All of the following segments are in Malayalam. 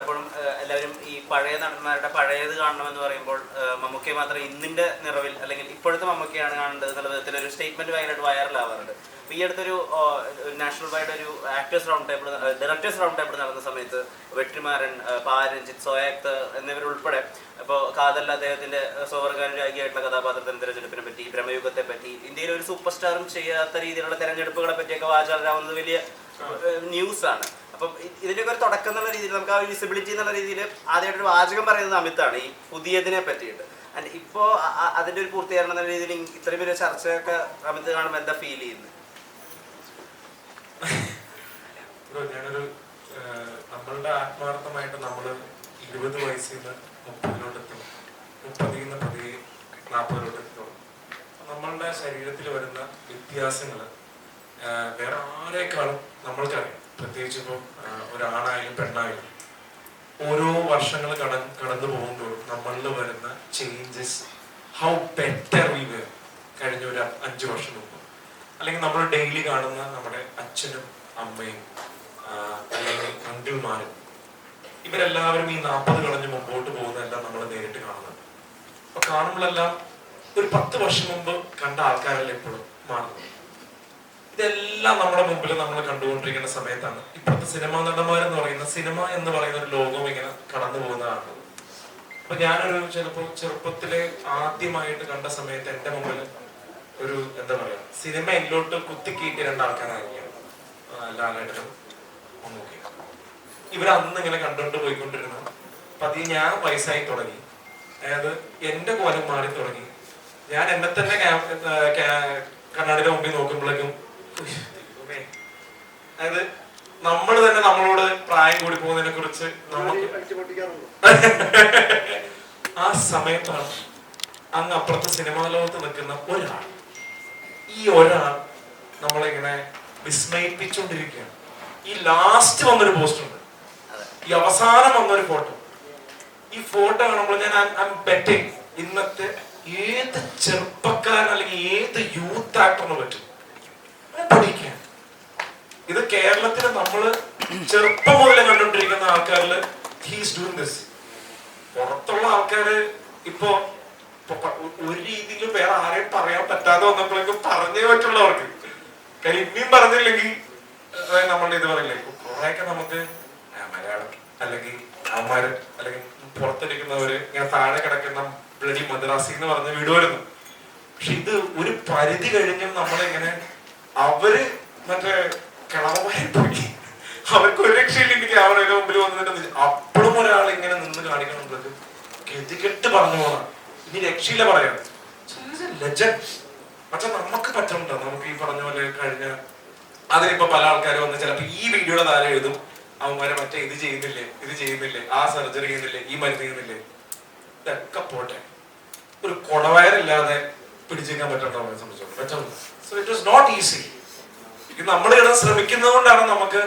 എപ്പോഴും എല്ലാവരും ഈ പഴയ നടന്മാരുടെ പഴയത് കാണണമെന്ന് പറയുമ്പോൾ മമ്മൂക്കയെ മാത്രം ഇന്നിന്റെ നിറവിൽ അല്ലെങ്കിൽ ഇപ്പോഴത്തെ മമ്മൂക്കയാണ് കാണേണ്ടത് എന്നുള്ള വിധത്തിൽ ഒരു സ്റ്റേറ്റ്മെന്റ് ഭയങ്കരമായിട്ട് വൈറലാവാറുണ്ട് അപ്പൊ ഈ അടുത്തൊരു നാഷണൽ വൈഡ് ഒരു actors round table directors round table നടന്ന സമയത്ത് വെട്ടിമാരൻ പാരഞ്ജിത് സോയാക്ത് എന്നിവരുൾപ്പെടെ ഇപ്പോൾ കാതല്ല അദ്ദേഹത്തിന്റെ സ്വവർഗാനുരാഗിയായിട്ടുള്ള കഥാപാത്രത്തിന്റെ തിരഞ്ഞെടുപ്പിനെ പറ്റി ബ്രഹ്മയുഗത്തെ പറ്റി ഇന്ത്യയിൽ ഒരു സൂപ്പർ സ്റ്റാറും ചെയ്യാത്ത രീതിയിലുള്ള തെരഞ്ഞെടുപ്പുകളെ പറ്റിയൊക്കെ വാചാലാവുന്നത് വലിയ ന്യൂസ് ആണ് അപ്പം ഇതിന്റെയൊക്കെ ഒരു തുടക്കം എന്നുള്ള രീതിയിൽ നമുക്ക് ആ വിസിബിലിറ്റി എന്നുള്ള രീതിയിൽ ആദ്യമായിട്ട് ഒരു വാചകം പറയുന്നത് അമിത്താണ് ഈ പുതിയതിനെ പറ്റിയിട്ട്. ആൻഡ് ഇപ്പോൾ അതിന്റെ ഒരു പൂർത്തീകരണം എന്ന രീതിയിൽ ഇത്രയും വലിയ ചർച്ചയൊക്കെ അമിത് കാണുമ്പോൾ എന്താ ഫീൽ ചെയ്യുന്നത് നമ്മളുടെ ആത്മാർത്ഥമായിട്ട് നമ്മൾ ഇരുപത് വയസ്സിൽ നിന്ന് മുപ്പതിലോട്ട് എത്തും മുപ്പതിൽ നിന്ന് പതിയെ നാൽപ്പതിലോട്ട് എത്തും നമ്മളുടെ ശരീരത്തിൽ വരുന്ന വ്യത്യാസങ്ങൾ വേറെ ആരെക്കാളും നമ്മൾക്കറിയാം. പ്രത്യേകിച്ച് ഇപ്പം ഒരാണായാലും പെണ്ണായാലും ഓരോ വർഷങ്ങൾ കട കടന്നു പോകുമ്പോൾ നമ്മളിൽ വരുന്ന changes how better we were കഴിഞ്ഞ ഒരു അഞ്ച് വർഷം മുമ്പ്. അല്ലെങ്കിൽ നമ്മൾ ഡെയിലി കാണുന്ന നമ്മുടെ അച്ഛനും അമ്മയും അല്ലെങ്കിൽ അങ്കിൾമാരും ഇവരെല്ലാവരും ഈ നാൽപ്പത് കളഞ്ഞ് മുമ്പോട്ട് പോകുന്നതെല്ലാം നമ്മൾ നേരിട്ട് കാണുന്നത്. അപ്പൊ കാണുമ്പോഴെല്ലാം ഒരു പത്ത് വർഷം മുമ്പ് കണ്ട ആൾക്കാരല്ല എപ്പോഴും മാറുന്നത്? ഇതെല്ലാം നമ്മുടെ മുമ്പിൽ നമ്മൾ കണ്ടുകൊണ്ടിരിക്കുന്ന സമയത്താണ്. ഇപ്പോഴത്തെ സിനിമാ നടന്മാരെന്ന് പറയുന്ന സിനിമ എന്ന് പറയുന്ന ഒരു ലോകം ഇങ്ങനെ കടന്നു പോകുന്നതാണ്. അപ്പൊ ഞാനൊരു ചിലപ്പോ ചെറുപ്പത്തിലെ ആദ്യമായിട്ട് കണ്ട സമയത്ത് എന്റെ മുമ്പിൽ ഒരു എന്താ പറയാ സിനിമ എന്നിലോട്ട് കുത്തിക്കീട്ട് രണ്ടാൾക്കാരായിരിക്കും ലാലേട്ടനും അന്ന് ഇങ്ങനെ കണ്ടോണ്ട് പോയിക്കൊണ്ടിരുന്നു പതി ഞാൻ വയസ്സായി തുടങ്ങി. അതായത് എന്റെ കോലം മാറി തുടങ്ങി. ഞാൻ എന്നെ തന്നെ കണ്ണാടിയുടെ മുമ്പിൽ നോക്കുമ്പോഴേക്കും. അതായത് നമ്മൾ തന്നെ നമ്മളോട് പ്രായം കൂടി പോകുന്നതിനെ കുറിച്ച് നമുക്ക് ആ സമയത്താണ് അങ്ങ് അപ്പുറത്തെ സിനിമാ ലോകത്ത് നിൽക്കുന്ന ഒരാൾ. ഈ ഒരാൾ നമ്മളിങ്ങനെ വിസ്മയിപ്പിച്ചുകൊണ്ടിരിക്കുകയാണ് ഈ ലാസ്റ്റ് വന്നൊരു പോസ്റ്റ് ഉണ്ട്. ഈ അവസാനം വന്നൊരു ഫോട്ടോ ഈ ഫോട്ടോ കാണുമ്പോൾ ഞാൻ ബെറ്റിംഗ് ഇന്നത്തെ ഏത് ചെറുപ്പക്കാരൻ അല്ലെങ്കിൽ ഏത് യൂത്ത് ആക്ടറിന് പറ്റും? ഇത് കേരളത്തിൽ നമ്മൾ ചെറുപ്പം മുതലേ കണ്ടുകൊണ്ടിരിക്കുന്ന ആൾക്കാരിൽ ഹീസ് ഡൂയിങ് ദിസ് പുറത്തുള്ള ആൾക്കാര് ഇപ്പൊ ഒരു രീതിയിലും വേറെ ആരെയും പറയാൻ പറ്റാതെ വന്നപ്പോഴേക്കും പറഞ്ഞേ പറ്റുള്ളവർക്ക്. ഇനിയും പറഞ്ഞില്ലെങ്കിൽ നമ്മളുടെ ഇത് പറയില്ലേ കുറെയൊക്കെ നമുക്ക് മലയാളം അല്ലെങ്കിൽ അമ്മമാര് അല്ലെങ്കിൽ പുറത്തിരിക്കുന്നവര് ഇങ്ങനെ താഴെ കിടക്കുന്ന ബ്ലഡി മദ്രാസി എന്ന് പറഞ്ഞ വീട് വരുന്നു. പക്ഷെ ഇത് ഒരു പരിധി കഴിഞ്ഞും നമ്മളിങ്ങനെ അവർ മറ്റേ കിളവന്മാരെ പോയി അവർക്ക് ഒരു രക്ഷയില്ലെങ്കിൽ അവരുടെ മുമ്പിൽ വന്നിട്ട് അപ്പോഴും ഒരാൾ ഇങ്ങനെ നിന്ന് കാണിക്കണമെന്നത് ഗതികെട്ട് പറഞ്ഞു പോകണം ഇനി രക്ഷയില്ല പറയാം ലെജൻഡ് പക്ഷെ നമുക്ക് പറ്റുന്നുണ്ടോ നമുക്ക് ഈ പറഞ്ഞ പോലെ കഴിഞ്ഞ അതിനിപ്പോ പല ആൾക്കാർ വന്ന് ചിലപ്പോ ഈ വീഡിയോയുടെ താരം എഴുതും അവന്മാരെ മറ്റേ ഇത് ചെയ്യുന്നില്ലേ? ഇത് ചെയ്യുന്നില്ലേ? ആ സർജറി ചെയ്യുന്നില്ലേ? ഈ മരുന്ന് ചെയ്യുന്നില്ലേ? ഇതൊക്കെ പോട്ടെ. ഒരു കുടവയറില്ലാതെ പിടിച്ചേക്കാൻ പറ്റണ്ടോ അവനെ സംബന്ധിച്ചോളൂ. പറ്റുന്നു so it was not easy ഇത് നമ്മൾ ഇടാൻ ശ്രമിക്കുന്നതുകൊണ്ടാണ് നമുക്ക്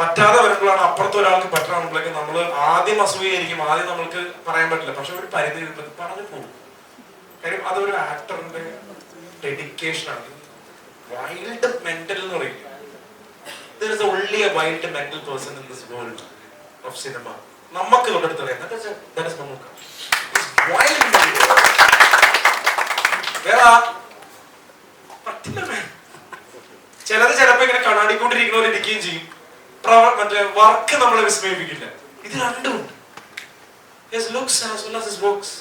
പറ്റാതെ വരുമ്പോഴാണ് അപ്പുറത്തെ ഒരാൾക്ക് പറ്റണമെങ്കിലേക്ക് നമ്മൾ ആദ്യം അസൂയായിരിക്കും ആദ്യം നമ്മൾക്ക് പറയാൻ പറ്റില്ല. പക്ഷെ ഒരു പരിധി പറഞ്ഞു പോകും. കാര്യം അതൊരു ആക്ടറിന്റെ ഡെഡിക്കേഷൻ ആണ്. വൈൽഡ് മെന്റൽ എന്ന് പറയും. ഉള്ളി a wild mental person in this world of cinema നമുക്ക് ചില പറ്റില്ല. ചിലത് ചിലപ്പോ ഇങ്ങനെ കണ്ണാടിക്കൊണ്ടിരിക്കുന്നവർ ഇരിക്കുകയും ചെയ്യും. മറ്റേ വർക്ക് നമ്മളെ വിസ്മയിപ്പിക്കില്ല. ഇത് രണ്ടും looks as well as his works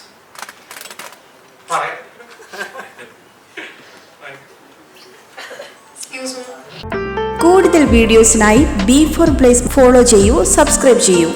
പറയാം. എക്സ്ക്യൂസ് മീ കൂടുതൽ വീഡിയോസിനായി ബി ഫോർ പ്ലേസ് ഫോളോ ചെയ്യൂ സബ്സ്ക്രൈബ് ചെയ്യൂ.